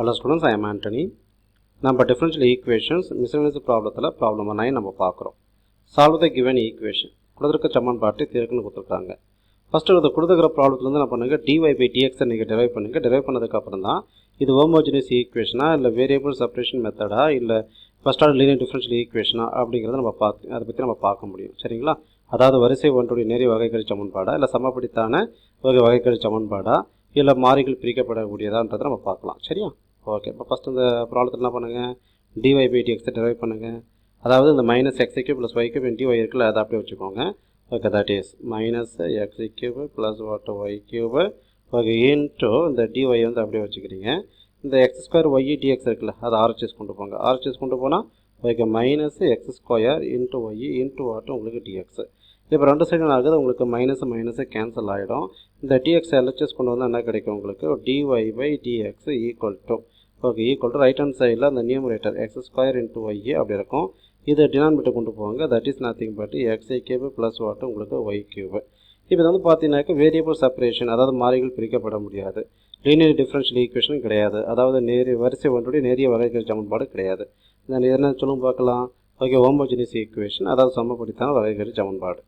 Hello students I am Antony நம்ம differential equations miscellaneous ப்ராப்ளத்தில் problem nine நம்ம பார்க்குறோம். சால்வ் த கிவன் ஈக்குவேஷன் கொடுத்துருக்க சமன்பாட்டை தீர்க்குன்னு கொடுத்துருக்காங்க. ஃபஸ்ட்டு இது கொடுத்துருக்கிற ப்ராப்ளத்துலேருந்து என்ன பண்ணுங்கள் டிஒய் பை டிஎக்ஸை நீங்கள் டெரைவ் பண்ணுங்கள் டெரைவ் பண்ணதுக்கப்புறம் தான் இது ஹோமோஜினியஸ் ஈக்குவேஷனா இல்லை வேரியபிள் செப்பரேஷன் மெத்தடா இல்லை ஃபஸ்ட் ஆர்டர் லீனியர் டிஃபரன்ஷியல் ஈக்குவேஷனா அப்படிங்கிறத நம்ம பார்த்து அதை பற்றி நம்ம பார்க்க முடியும். சரிங்களா? அதாவது வரிசை ஒன்றுடைய நேரிய வகைக்கழி சமன்பாடா இல்லை சமப்படித்தான வகை வகைக்கழி சமன்பாடா இல்லை மாறிகள் பிரிக்கப்படக்கூடியதான்றதை நம்ம பார்க்கலாம். சரியா? ஓகே இப்போ ஃபஸ்ட் இந்த ப்ராப்ளத்தில் என்ன பண்ணுங்கள் டிஒய் பை டிஎக்ஸை டிரைவ் பண்ணுங்கள் அதாவது இந்த minus x cube plus y cube d y இருக்குல்ல அதை அப்படியே வச்சுக்கோங்க. Okay that is minus x cube plus what y cube okay into இந்த டிஒய் வந்து அப்படியே வச்சுக்கிறீங்க. இந்த எக்ஸ் ஸ்கொயர் ஒய் டிஎக்ஸ் இருக்குல்ல அதை ஆர்ஹெச்எஸ் கொண்டு போங்க. ஆர்ஹெச்எஸ் கொண்டு போனால் okay minus x square into y into what உங்களுக்கு டிஎக்ஸ் இப்போ ரெண்டு சைடும் ஆகுது உங்களுக்கு மைனஸ் மைனஸு கேன்சல் ஆகிடும் இந்த டிஎக்ஸ் எல்ஹெச்எஸ் கொண்டு வந்தால் என்ன கிடைக்கும் உங்களுக்கு? D y by d x equal to okay equal to right hand சைடில் அந்த numerator x square into y அப்படி இருக்கும். இதை டினாமினேட்டர் கொண்டு போவாங்க that is nothing but x cube plus what உங்களுக்கு ஒய் கியூப் இப்போ வந்து பார்த்தீங்கன்னாக்க வேரியபிள் செப்பரேஷன் அதாவது மாறிகள் பிரிக்கப்பட முடியாது. லீனியர் டிஃபரன்ஷியல் ஈக்குவேஷன் கிடையாது. அதாவது நேரிய வரிசை ஒன்றுடைய நேரிய வகைகள் சமன்பாடு கிடையாது. நான் என்ன சொல்லும் பார்க்கலாம். ஓகே ஹோமோஜினிஸ் ஈக்குவேஷன் அதாவது சமப்படுத்தான வகைகள் சமன்பாடு.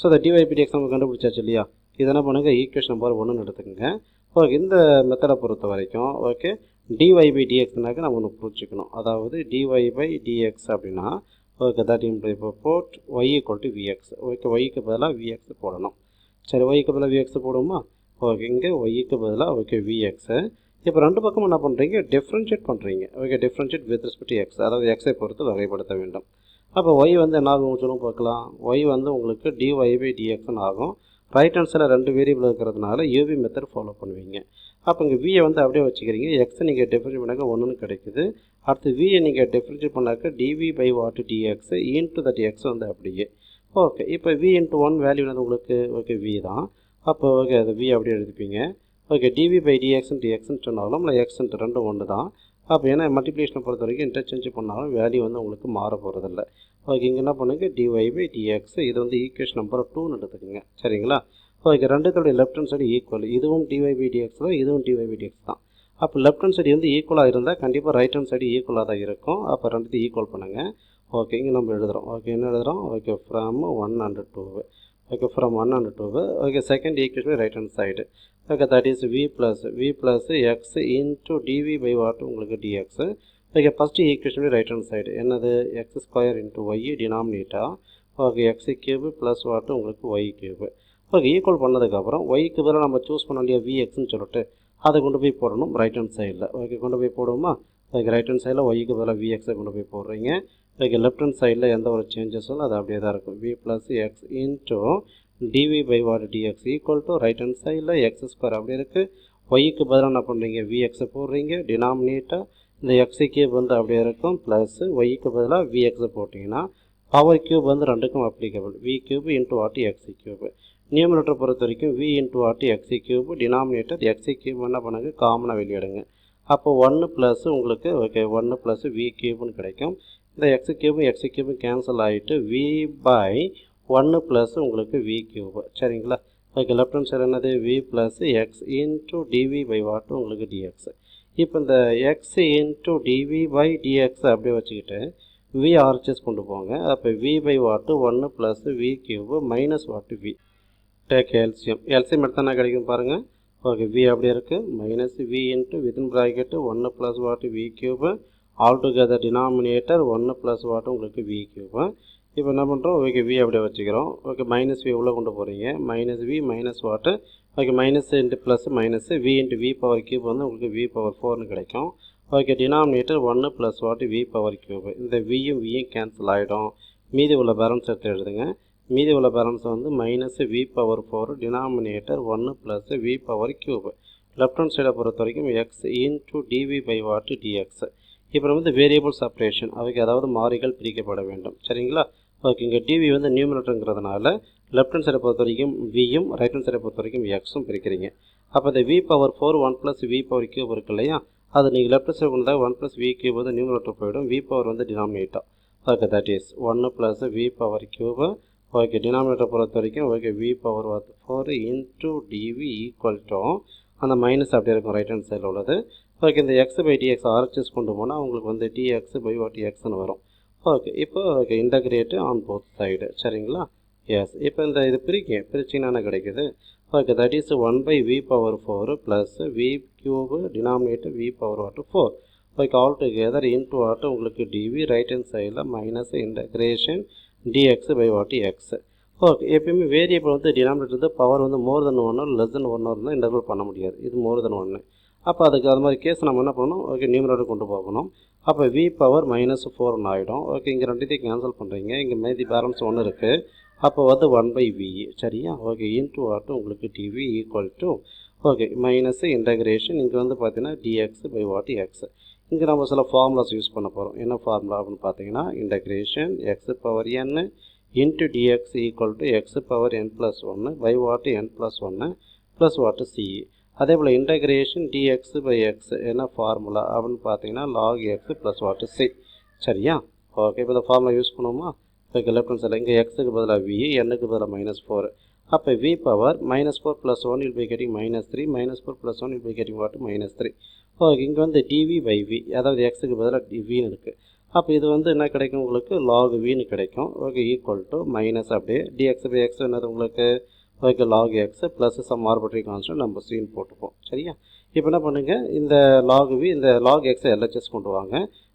ஸோ இந்த டிவைபிடிஎக்ஸ் நம்ம கண்டுபிடிச்சாச்சு இல்லையா? இது என்ன பண்ணுங்கள் ஈக்குவேஷன் நம்பர் ஒன்றுன்னு எடுத்துக்கோங்க. ஓகே இந்த மெத்தடை பொறுத்த வரைக்கும் ஓகே டிஒய் பை டிஎக்ஸ்னாக்க நம்ம ஒன்று புரிஞ்சுக்கணும். அதாவது d y by d x அப்படின்னா ஓகே தட் இம்ப்ளை இப்போ put y equal to v x okay ஒய்க்கு பதிலாக விஎக்ஸ் போடணும். சரி ஒய்க்கு பதிலாக விஎக்ஸ் போடுவோமா? ஓகே இங்கே ஒய்க்கு பதிலாக ஓகே விஎக்ஸு இப்போ ரெண்டு பக்கமும் என்ன பண்ணுறீங்க டிஃப்ரென்ஷியேட் பண்ணுறீங்க okay differentiate with respect x அதாவது எக்ஸை பொறுத்து வகைப்படுத்த வேண்டும். அப்போ ஒய் வந்து என்ன ஆகும் சொல்லுங்க பார்க்கலாம். ஒய் வந்து உங்களுக்கு டிஒய் பை டிஎக்ஸ்னு ஆகும். ரைட் ஹேண்ட் சைடில் ரெண்டு வேரியபிள் இருக்கிறதுனால யூவி மெத்தட் ஃபாலோ பண்ணுவீங்க. அப்போ இங்கே வியை வந்து அப்படியே வச்சுக்கிறீங்க. எக்ஸை நீங்கள் டிஃபரன்ஷியேட் பண்ணாக்க ஒன்றுன்னு கிடைக்குது. அடுத்து வியை நீங்கள் டிஃபரன்ஷியேட் பண்ணாக்க d v by what d x into that x வந்து அப்படியே. ஓகே இப்போ வி இன்ட்டு ஒன் வேல்யூ வந்து உங்களுக்கு? ஓகே வி தான். அப்போ ஓகே அது வி அப்படியே எழுதிப்பீங்க. ஓகே டிவி பை டிஎக்ஸ்னு டிஎக்ஸ்னு சொன்னாலும் இல்லை எக்ஸ்ன்ட்டு ரெண்டும் ஒன்று தான் அப்போ ஏன்னா மல்டிப்ளேஷனை பொறுத்த வரைக்கும் இன்டர்சேஞ்ச் பண்ணாலும் வேல்யூ வந்து உங்களுக்கு மாற போகிறதில்ல ஓகே இங்கே என்ன பண்ணுங்க? டிஒய் பை டிஎக்ஸ் இது வந்து ஈக்குவேஷன் நம்பர் டூன்னு எடுத்துக்கோங்க. சரிங்களா? ஓகே ரெண்டுத்தோடைய லெஃப்ட் ஹேண்ட் சைடு ஈக்குவல் இதுவும் d y by d x தான் இதுவும் டிஒய் பை டிஎக்ஸ் தான். அப்போ லெஃப்ட் ஹேண்ட் சைடு வந்து ஈக்குவலாக இருந்தால் கண்டிப்பாக ரைட் ஹேண்ட் சைடு ஈக்குவலாக தான் இருக்கும். அப்போ ரெண்டுத்தையும் ஈக்குவல் பண்ணுங்கள் ஓகே இங்கே நம்ம எழுதுகிறோம் ஓகே என்ன எழுதுகிறோம் okay from one hundred two okay from one and two okay second equation right hand side okay that is v plus v plus x into d v by what உங்களுக்கு d x okay first equation right hand side என்னது? X square into y denominator okay x cube plus what உங்களுக்கு Y cube okay equal பண்ணதுக்கப்புறம் ஒய்க்கு பதிலாக நம்ம choose பண்ண இல்லையா விஎக்ஸ்னு சொல்லிட்டு அதை கொண்டு போய் போடணும் ரைட் ஹேண்ட் சைடில் ஓகே கொண்டு போய் போடுவோமா? ஓகே ரைட் ஹேண்ட் சைடில் ஒய்க்கு பதிலாக விஎக்ஸை கொண்டு போய் போடுறீங்க. ஓகே லெஃப்ட் ஹேண்ட் சைடில் எந்த ஒரு சேஞ்சஸும் அது அப்படியே தான் இருக்கும். V plus x into d v by what d x equal to right hand சைடில் எக்ஸ் ஸ்கொயர் அப்படி இருக்குது ஒய்க்கு பதிலாக என்ன பண்ணுறீங்க விஎக்ஸை போடுறீங்க. டினாமினேட்டாக இந்த எக்ஸ் கியூப் வந்து அப்படியே இருக்கும். ப்ளஸ் ஒய்க்கு பதிலாக விஎக்ஸை போட்டிங்கன்னா பவர் கியூப் வந்து ரெண்டுக்கும் அப்ளிகபிள் வி கியூப் இன்ட்டு வாட்டி எக்ஸ் கியூப் நியூமினேட்டர் பொறுத்த வரைக்கும் வி இன்ட்டு வாட்டி x cube denominator x cube என்ன பண்ணுங்க? காமனாக வெளியிடுங்க. அப்போ ஒன்று ப்ளஸ் உங்களுக்கு ஓகே ஒன்று ப்ளஸ் வி கியூப்னு கிடைக்கும். இந்த எக்ஸ் கியூபும் எக்ஸ் கியூபும் கேன்சல் ஆகிட்டு வி பை ஒன்று ப்ளஸ் உங்களுக்கு வி கியூபு சரிங்களா? ஓகே லெஃப்ட் ஹேண்ட் சைடு என்னது? V plus x into d v by what உங்களுக்கு டிஎக்ஸ் இப்போ இந்த x into d v by d x அப்படியே வச்சுக்கிட்டு வி ஆர்ச்சஸ் கொண்டு போங்க. அப்போ வி பை வாட்டு ஒன்று plus v cube minus what v take LCM LCM எடுத்தால் கிடைக்கும் பாருங்கள் ஓகே வி அப்படியே இருக்குது minus v into within bracket ஒன்று plus what v cube all together denominator ஒன்று ப்ளஸ் வாட்டு உங்களுக்கு வி கியூபு இப்போ என்ன பண்ணுறோம் ஓகே வி அப்படியே வச்சுக்கிறோம். ஓகே மைனஸ் வி உள்ளே கொண்டு போகிறீங்க minus v minus what okay minus into plus minus v into v power cube வந்து உங்களுக்கு வி பவர் ஃபோர்னு கிடைக்கும். ஓகே டினாமினேட்டர் ஒன்று plus what v power cube இந்த வியும் வியும் கேன்சல் ஆகிடும் மீதி உள்ள பேலன்ஸ் எடுத்து எழுதுங்க. மீதி உள்ள பேலன்ஸ் வந்து minus v power four denominator ஒன்று plus v power cube left hand சைடை பொறுத்த வரைக்கும் x into d v by what d x இப்போ வந்து வேரியபிள் செப்பரேஷன் அவைக்கு அதாவது மாறிகள் பிரிக்கப்பட வேண்டும். சரிங்களா? ஓகே இங்கே டிவி வந்து நியூமினேட்டருங்கிறதுனால லெஃப்ட் ஹேண்ட் சைடை பொறுத்த வரைக்கும் வியும் ரைட் ஹேண்ட் சைடை பொறுத்த வரைக்கும் எக்ஸும் பிரிக்கிறீங்க. அப்போ இந்த v power four one plus v power cube இருக்கு இல்லையா? அது நீங்கள் லெஃப்ட் சைடு கொண்டு ஒன் ப்ளஸ் வி கியூப் வந்து நியூமினேட்டர் போயிடும். வி பவர் வந்து டினாமினேட்டர் ஓகே தட் இஸ் ஒன்று plus v power cube okay denominator பொறுத்த வரைக்கும் okay v power four into d v equal to அந்த மைனஸ் அப்படியே இருக்கும் ரைட் ஹேண்ட் சைடில் உள்ளது. ஓகே இந்த எக்ஸ் பை டிஎக்ஸ் ஆர்ஹெச்எஸ் கொண்டு போனால் உங்களுக்கு வந்து டிஎக்ஸ் பை வாட் எக்ஸ்னு வரும். ஓகே இப்போ okay integrate on both side சரிங்களா? எஸ் இப்போ இந்த இது பிரிக்க பிரிச்சிங்கன்னா கிடைக்குது? Okay that is one by v power four plus v cube denominator v power what four okay all together into what உங்களுக்கு டிவி ரைட் ஹேண்ட் சைடில் minus integration d x by what x okay எப்பயுமே variable வந்து denominator வந்து power வந்து more தென் ஒன்று less than ஒன்று இருந்தால் interval பண்ண முடியாது. இது மோர் தென் ஒன்று அப்போ அதுக்கு அது மாதிரி கேஸ் நம்ம என்ன பண்ணணும்? ஓகே நியூமரேட்டர் கொண்டு போகணும். அப்போ வி பவர் மைனஸ் ஃபோர்னு ஆகிடும் ஓகே இங்கே ரெண்டுத்தையும் கேன்சல் பண்ணுறீங்க இங்கே மீதி பேலன்ஸ் ஒன்று இருக்குது அப்போ வந்து ஒன் பை வி சரியா? ஓகே இன்ட்டு வாட்டு உங்களுக்கு d v equal to okay minus integration இங்கே வந்து பார்த்தீங்கன்னா டிஎக்ஸ் பை வாட் எக்ஸ் இங்கே நம்ம சில ஃபார்முலாஸ் யூஸ் பண்ண போகிறோம் என்ன ஃபார்முலா அப்படின்னு பார்த்தீங்கன்னா integration x power n into dx equal to x power n plus ஒன்று பை வாட்டு என் ப்ளஸ் ஒன்று ப்ளஸ் வாட்டு சிஇ அதே போல் இன்டகிரேஷன் டிஎக்ஸ் பை எக்ஸ் என்ன ஃபார்முலா அப்படின்னு பார்த்தீங்கன்னா log x plus what c சரியா? ஓகே இப்போ இந்த ஃபார்முலா யூஸ் பண்ணுவோமா? இப்போ லெஃப்ட் ஹேண்ட் சைடில் இங்கே எக்ஸுக்கு பதிலாக வி என்னுக்கு பதிலாக மைனஸ் ஃபோர் அப்போ v power minus four plus one will by getting minus three minus four plus one will by getting what minus three okay இங்கே வந்து டிவி பை வி அதாவது எக்ஸுக்கு பதிலாக வின்னு இருக்குது அப்போ இது வந்து என்ன கிடைக்கும் உங்களுக்கு? லாக் வின்னு கிடைக்கும். ஓகே ஈக்குவல் டு மைனஸ் அப்படியே டிஎக்ஸ் பை எக்ஸ் என்னது உங்களுக்கு? Okay log x plus some arbitrary constant நம்ம சீன் போட்டுப்போம். சரியா? இப்போ என்ன பண்ணுங்கள் இந்த லாக் வி இந்த லாக் எக்ஸை எல்ஹெச்எஸ் கொண்டு வாங்க.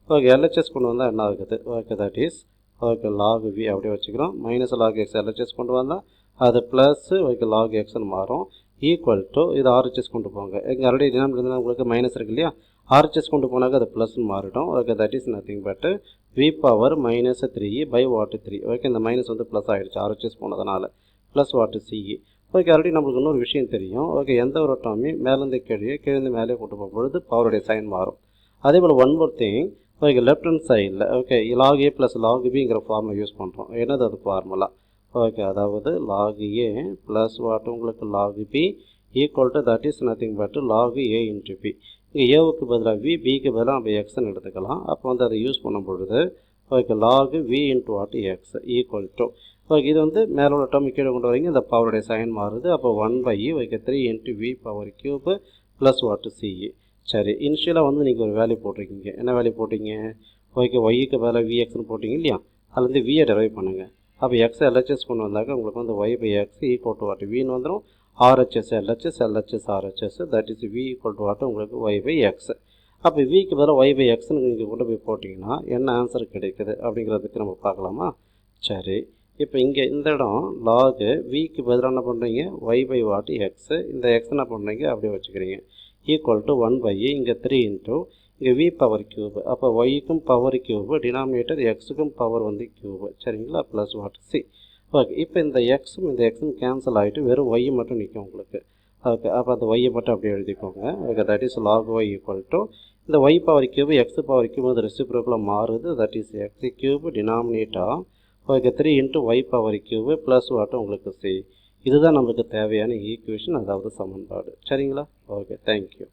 ஓகே எல்ஹெச்எஸ் கொண்டு வந்தால் என்ன ஆகுது? Okay that is okay log v அப்படியே வச்சுக்கிறோம். மைனஸ் லாக் எக்ஸ் எல்ஹெச்எஸ் கொண்டு வந்தால் அது ப்ளஸ் ஓகே லாக் எக்ஸ்னு மாறும். ஈக்குவல் டு இது ஆர்ஹெச்எஸ் கொண்டு போங்க. இங்கே ஆல்ரெடி டினாமினேட்டர் உங்களுக்கு மைனஸ் இருக்கு இல்லையா? ஆர்ஹெச்எஸ் கொண்டு போனாக்க அது ப்ளஸ்னு மாறிடும். Okay that is nothing but v power minus three by what three okay இந்த மைனஸ் வந்து ப்ளஸ் ஆகிடுச்சு ஆர்ஹெச்எஸ் போனதுனால. Plus what c okay already நம்மளுக்கு இன்னொரு விஷயம் தெரியும். ஓகே எந்த ஒரு டாமி மேலேருந்து கீழே கீழேருந்து மேலே கொண்டு போகும்பொழுது பவருடைய சைன் மாறும். அதே போல் one more thing okay left hand சைடில் okay log a plus log பிங்கிற ஃபார்மை யூஸ் பண்ணுறோம் என்னது அது ஃபார்முலா ஓகே அதாவது லாக் ஏ ப்ளஸ் வாட் உங்களுக்கு log b equal to that is nothing but log a into b இங்கே ஏவுக்கு பதிலாக வி பிக்கு பதிலாக நம்ம எக்ஸ்ன்னு எடுத்துக்கலாம். அப்போ வந்து அதை யூஸ் பண்ணும் பொழுது okay log v into what x equal to okay இது வந்து மேலே உள்ள டேர்ம் கீழே கொண்டு வரீங்க இந்த பவருடைய சைன் மாறுது. அப்போ one by okay three into v power cube plus what c சரி இனிஷியலாக வந்து நீங்கள் ஒரு வேல்யூ போட்டிருக்கீங்க. என்ன வேல்யூ போட்டிங்க? ஓகே ஒய்க்கு பதிலாக விஎக்ஸ்னு போட்டிங்க இல்லையா? அதுலேருந்து வியை டெரைவ் பண்ணுங்கள் அப்போ எக்ஸ் எல்ஹெச்எஸ் கொண்டு வந்தாக்க உங்களுக்கு வந்து y by x equal to what வின்னு வந்துடும் RHS LHS LHS RHS that is v equal to what உங்களுக்கு ஒய் பை எக்ஸ் அப்போ விக்கு பதிலாக ஒய் பை எக்ஸ்னு நீங்கள் கொண்டு போய் போட்டிங்கன்னா என்ன ஆன்சர் கிடைக்குது அப்படிங்கிறதுக்கு நம்ம பார்க்கலாமா? சரி. இப்போ இங்கே இந்த இடம் லாகு விக்கு பதிலாக என்ன பண்ணுறீங்க ஒய் பை வாட் எக்ஸு இந்த எக்ஸ் என்ன பண்ணுறீங்க அப்படியே வச்சுக்கிறீங்க. ஈக்குவல் டு ஒன் பை இங்கே த்ரீ இன்ட்டு இங்கே வி பவர் கியூப் அப்போ ஒய்க்கும் பவர் கியூபு டினாமினேட்டர் எக்ஸுக்கும் பவர் வந்து கியூபு சரிங்களா? ப்ளஸ் வாட் சி ஓகே இப்போ இந்த எக்ஸும் இந்த எக்ஸும் கேன்சல் ஆகிட்டு வெறும் ஒய் மட்டும் நிற்கும் உங்களுக்கு. ஓகே அப்போ அந்த ஒய்யை மட்டும் அப்படியே எழுதிக்கோங்க. Okay that is log y equal to இந்த y power cube x power cube அது ரெசிப்ரோக்கில் மாறுது. That is x cube டினாமினேட்டாக okay three into y power cube plus வாட்டும் உங்களுக்கு சி இதுதான் நம்மளுக்கு தேவையான ஈக்குவேஷன் அதாவது சமன்பாடு. சரிங்களா? Okay thank you